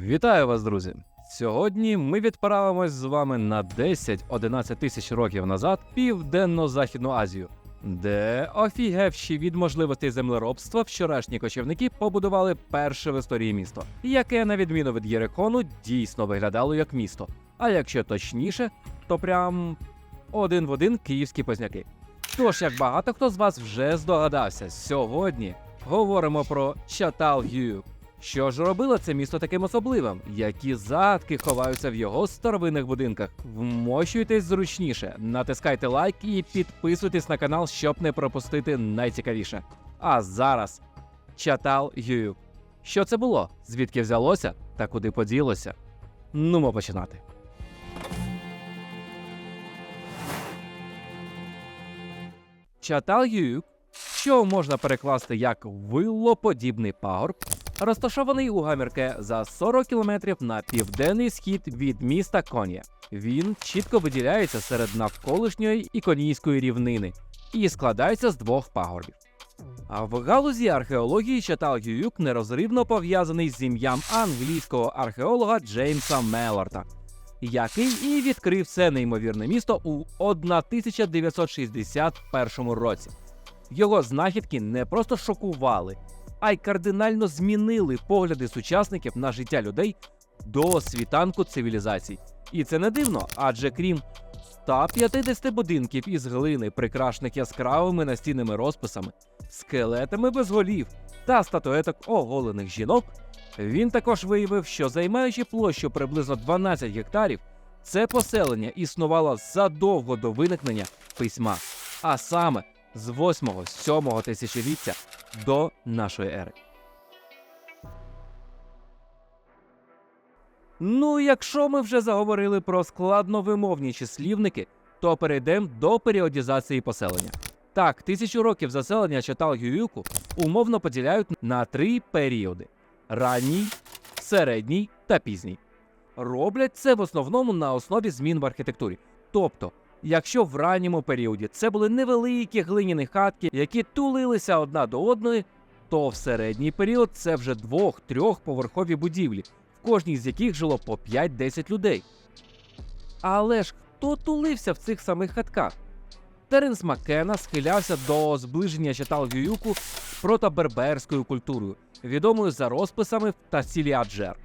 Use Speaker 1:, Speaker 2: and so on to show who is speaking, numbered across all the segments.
Speaker 1: Вітаю вас, друзі! Сьогодні ми відправимось з вами на 10-11 тисяч років назад південно-західну Азію, де офігевші від можливостей землеробства вчорашні кочівники побудували перше в історії місто, яке, на відміну від Єрикону, дійсно виглядало як місто. А якщо точніше, то прям один в один київські позняки. Тож, як багато хто з вас вже здогадався, сьогодні говоримо про Чатал-Гю. Що ж робило це місто таким особливим? Які загадки ховаються в його старовинних будинках? Вмощуйтесь зручніше, натискайте лайк і підписуйтесь на канал, щоб не пропустити найцікавіше. А зараз Чатал Гюю. Що це було? Звідки взялося та куди поділося? Нумо починати. Чатал-Ююк, що можна перекласти як вилоподібний пагорб, розташований у Гамірке за 40 кілометрів на південний схід від міста Кон'я. Він чітко виділяється серед навколишньої іконійської рівнини і складається з двох пагорбів. А в галузі археології Чатал-Гююк нерозривно пов'язаний з ім'ям англійського археолога Джеймса Мелорта, який і відкрив це неймовірне місто у 1961 році. Його знахідки не просто шокували, а й кардинально змінили погляди сучасників на життя людей до світанку цивілізацій. І це не дивно, адже крім 150 будинків із глини, прикрашених яскравими настінними розписами, скелетами без голів та статуеток оголених жінок, він також виявив, що займаючи площу приблизно 12 гектарів, це поселення існувало задовго до виникнення письма, а саме з 8-7 тисячоліття до нашої ери. Ну, якщо ми вже заговорили про складновимовні числівники, то перейдемо до періодізації поселення. Так, тисячу років заселення Чатал-Гююку умовно поділяють на три періоди: ранній, середній та пізній. Роблять це в основному на основі змін в архітектурі. Тобто, якщо в ранньому періоді це були невеликі глиняні хатки, які тулилися одна до одної, то в середній період це вже двох-трьохповерхові будівлі, в кожній з яких жило по 5-10 людей. Але ж хто тулився в цих самих хатках? Теренс Маккена схилявся до зближення Чатал-Гююку з протоберберською культурою, відомою за розписами в Тасілі Аджер.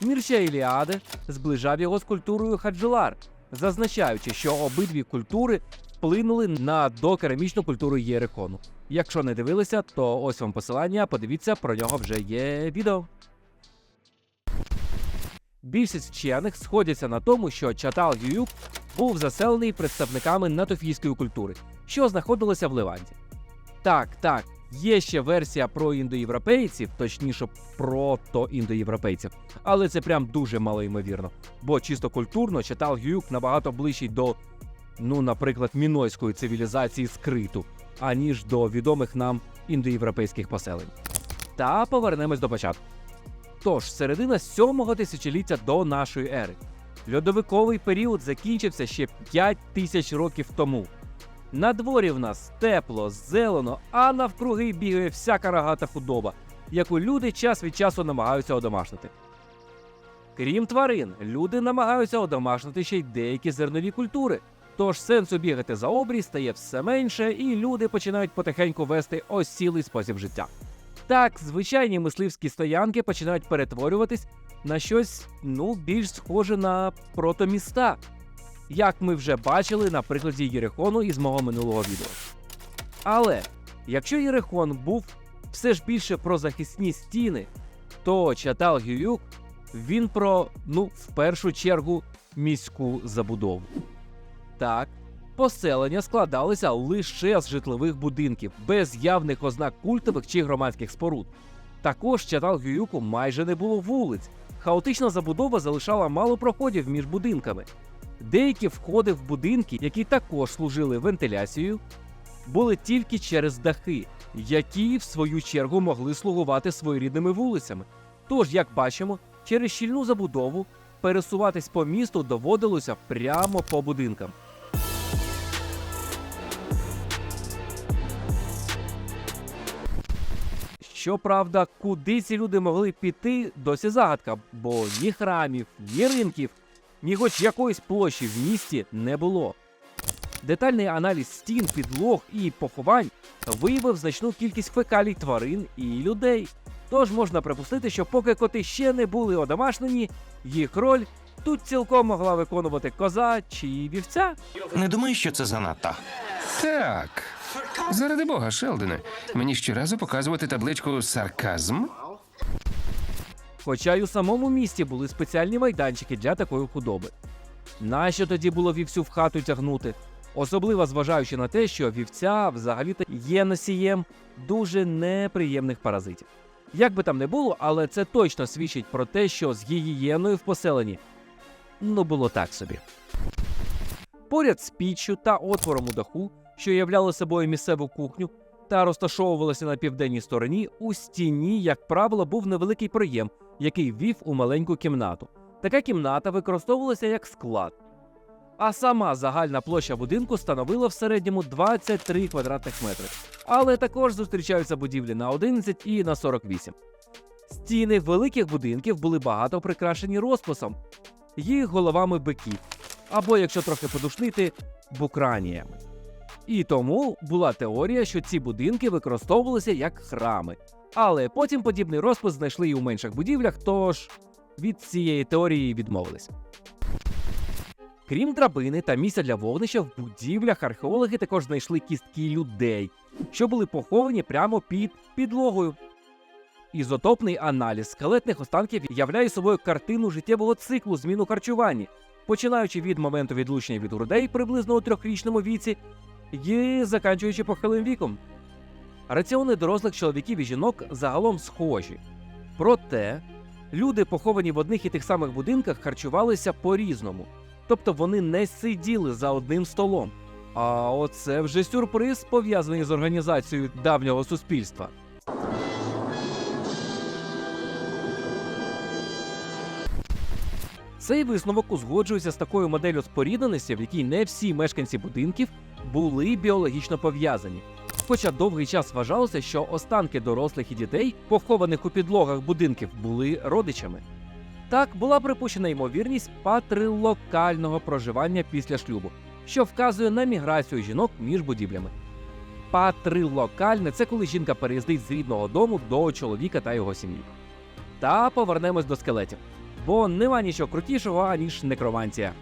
Speaker 1: Мірча Іліаде зближав його з культурою Хаджилар, зазначаючи, що обидві культури вплинули на докерамічну культуру Єрихону. Якщо не дивилися, то ось вам посилання, подивіться, про нього вже є відео. Більшість вчених сходяться на тому, що Чатал-Гююк був заселений представниками натофійської культури, що знаходилися в Леванті. Так, так, є ще версія про індоєвропейців, точніше прото-індоєвропейців, але це прям дуже малоймовірно. Бо чисто культурно Чатал-Гююк набагато ближчий до, ну, наприклад, мінойської цивілізації скриту, аніж до відомих нам індоєвропейських поселень. Та повернемось до початку. Тож, середина сьомого тисячоліття до нашої ери. Льодовиковий період закінчився ще 5 тисяч років тому. На дворі в нас тепло, зелено, а навкруги бігає всяка рогата худоба, яку люди час від часу намагаються одомашнити. Крім тварин, люди намагаються одомашнити ще й деякі зернові культури. Тож сенсу бігати за обрій стає все менше, і люди починають потихеньку вести осілий спосіб життя. Так, звичайні мисливські стоянки починають перетворюватись на щось ну більш схоже на протоміста, як ми вже бачили на прикладі Єрихону із мого минулого відео. Але якщо Єрихон був все ж більше про захисні стіни, то Чатал Гююк він про, ну, в першу чергу, міську забудову. Так, поселення складалися лише з житлових будинків, без явних ознак культових чи громадських споруд. Також Чатал Гююку майже не було вулиць. Хаотична забудова залишала мало проходів між будинками. Деякі входи в будинки, які також служили вентиляцією, були тільки через дахи, які в свою чергу могли слугувати своєрідними вулицями. Тож, як бачимо, через щільну забудову пересуватись по місту доводилося прямо по будинкам. Щоправда, куди ці люди могли піти, досі загадка, бо ні храмів, ні ринків, ні хоч якоїсь площі в місті не було. Детальний аналіз стін, підлог і поховань виявив значну кількість фекалій тварин і людей. Тож можна припустити, що поки коти ще не були одомашнені, їх роль тут цілком могла виконувати коза чи вівця.
Speaker 2: Не думаю, що це занадто.
Speaker 3: Так. Заради Бога, Шелдоне, мені щоразу показувати табличку сарказм.
Speaker 1: Хоча й у самому місті були спеціальні майданчики для такої худоби. Нащо тоді було вівцю в хату тягнути? Особливо зважаючи на те, що вівця взагалі-то є носієм дуже неприємних паразитів. Як би там не було, але це точно свідчить про те, що з гігієною в поселенні ну було так собі. Поряд з піччю та отвором у даху, що являли собою місцеву кухню, та розташовувалася на південній стороні, у стіні, як правило, був невеликий проєм, який вів у маленьку кімнату. Така кімната використовувалася як склад. А сама загальна площа будинку становила в середньому 23 квадратних метри. Але також зустрічаються будівлі на 11 і на 48. Стіни великих будинків були багато прикрашені розписом, їх головами биків, або, якщо трохи подушнити, букраніями. І тому була теорія, що ці будинки використовувалися як храми. Але потім подібний розпис знайшли і у менших будівлях, тож від цієї теорії відмовились. Крім драбини та місця для вогнища, в будівлях археологи також знайшли кістки людей, що були поховані прямо під підлогою. Ізотопний аналіз скелетних останків являє собою картину життєвого циклу змін у харчуванні, починаючи від моменту відлучення від грудей приблизно у трьохрічному віці і заканчуючи похилим віком. Раціони дорослих чоловіків і жінок загалом схожі. Проте люди, поховані в одних і тих самих будинках, харчувалися по-різному. Тобто вони не сиділи за одним столом. А оце вже сюрприз, пов'язаний з організацією давнього суспільства. Цей висновок узгоджується з такою моделлю спорідненості, в якій не всі мешканці будинків були біологічно пов'язані. Хоча довгий час вважалося, що останки дорослих і дітей, похованих у підлогах будинків, були родичами. Так була припущена ймовірність патрилокального проживання після шлюбу, що вказує на міграцію жінок між будівлями. Патрилокальне це коли жінка переїздить з рідного дому до чоловіка та його сім'ї. Та повернемось до скелетів, бо нема нічого крутішого, аніж некромантія.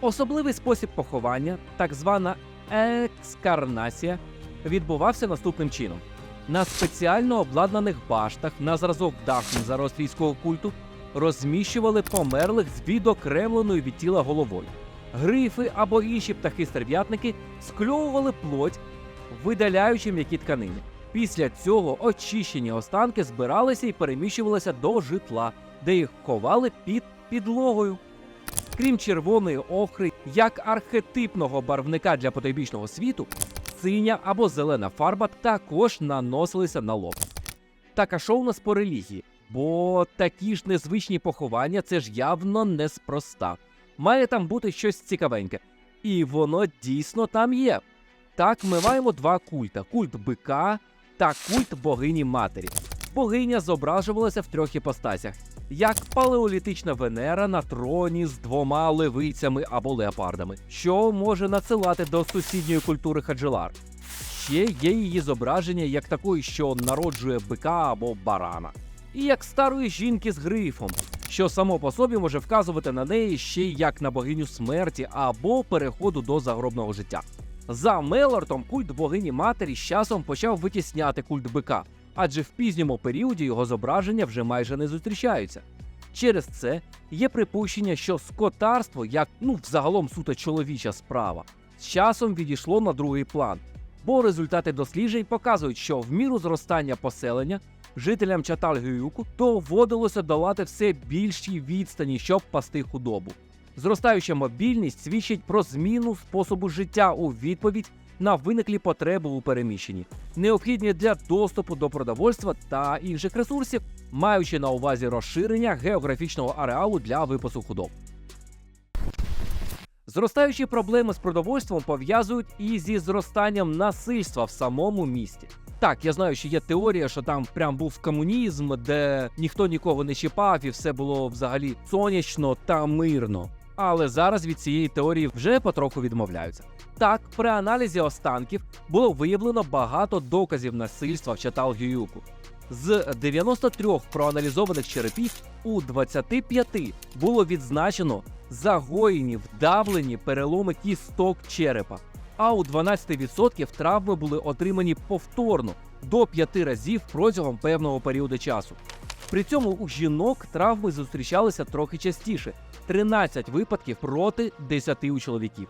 Speaker 1: Особливий спосіб поховання, так звана екскарнація, відбувався наступним чином: на спеціально обладнаних баштах на зразок даху зарострійського культу розміщували померлих з відокремленою від тіла головою. Грифи або інші птахи-стерв'ятники скльовували плоть, видаляючи м'які тканини. Після цього очищені останки збиралися і переміщувалися до житла, де їх ховали під підлогою. Крім червоної охри, як архетипного барвника для потойбічного світу, синя або зелена фарба також наносилися на лоб. Така шоу у нас по релігії, бо такі ж незвичні поховання це ж явно неспроста. Має там бути щось цікавеньке. І воно дійсно там є. Так, ми маємо два культа: культ бика та культ богині матері. Богиня зображувалася в трьох іпостасях, як палеолітична Венера на троні з двома левицями або леопардами, що може надсилати до сусідньої культури Хаджелар. Ще є її зображення як такої, що народжує бика або барана, і як старої жінки з грифом, що само по собі може вказувати на неї ще як на богиню смерті або переходу до загробного життя. За Мелортом культ богині матері з часом почав витісняти культ бика, адже в пізньому періоді його зображення вже майже не зустрічаються. Через це є припущення, що скотарство, як ну взагалом суто чоловіча справа, з часом відійшло на другий план, бо результати досліджень показують, що в міру зростання поселення жителям Чаталгююку доводилося долати все більші відстані, щоб пасти худобу. Зростаюча мобільність свідчить про зміну способу життя у відповідь на виниклі потреби у переміщенні, необхідні для доступу до продовольства та інших ресурсів, маючи на увазі розширення географічного ареалу для випасу худоб. Зростаючі проблеми з продовольством пов'язують і зі зростанням насильства в самому місті. Так, я знаю, що є теорія, що там прям був комунізм, де ніхто нікого не чіпав, і все було взагалі сонячно та мирно. Але зараз від цієї теорії вже потроху відмовляються. Так, при аналізі останків було виявлено багато доказів насильства в Чатал-Гююку. З 93 проаналізованих черепів у 25 було відзначено загоєні, вдавлені переломи кісток черепа, а у 12% травми були отримані повторно до 5 разів протягом певного періоду часу. При цьому у жінок травми зустрічалися трохи частіше 13 випадків проти 10 у чоловіків.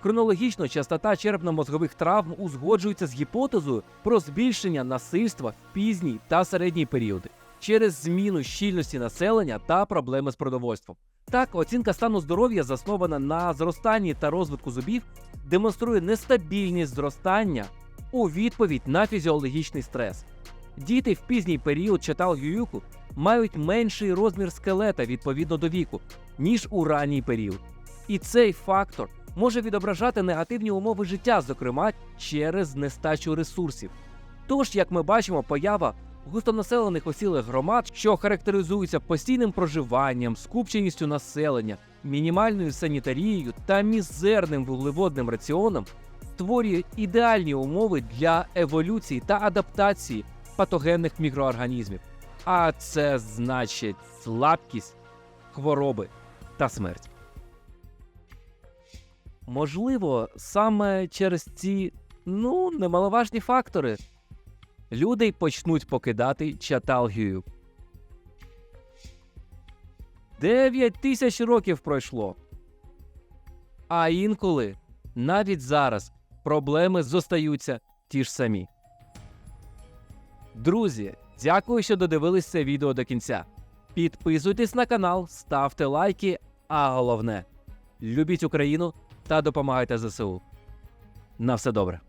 Speaker 1: Хронологічно частота черепно-мозгових травм узгоджується з гіпотезою про збільшення насильства в пізній та середній періоди через зміну щільності населення та проблеми з продовольством. Так, оцінка стану здоров'я, заснована на зростанні та розвитку зубів, демонструє нестабільність зростання у відповідь на фізіологічний стрес. Діти в пізній період читал Ююку мають менший розмір скелета відповідно до віку, ніж у ранній період. І цей фактор може відображати негативні умови життя, зокрема через нестачу ресурсів. Тож, як ми бачимо, поява густонаселених осілих громад, що характеризуються постійним проживанням, скупченістю населення, мінімальною санітарією та мізерним вуглеводним раціоном, створює ідеальні умови для еволюції та адаптації патогенних мікроорганізмів. А це значить слабкість, хвороби та смерть. Можливо, саме через ці ну немаловажні фактори люди почнуть покидати Чаталгію. Дев'ять тисяч років пройшло. А інколи, навіть зараз, проблеми зостаються ті ж самі. Друзі, дякую, що додивились це відео до кінця. Підписуйтесь на канал, ставте лайки, а головне любіть Україну та допомагайте ЗСУ. На все добре.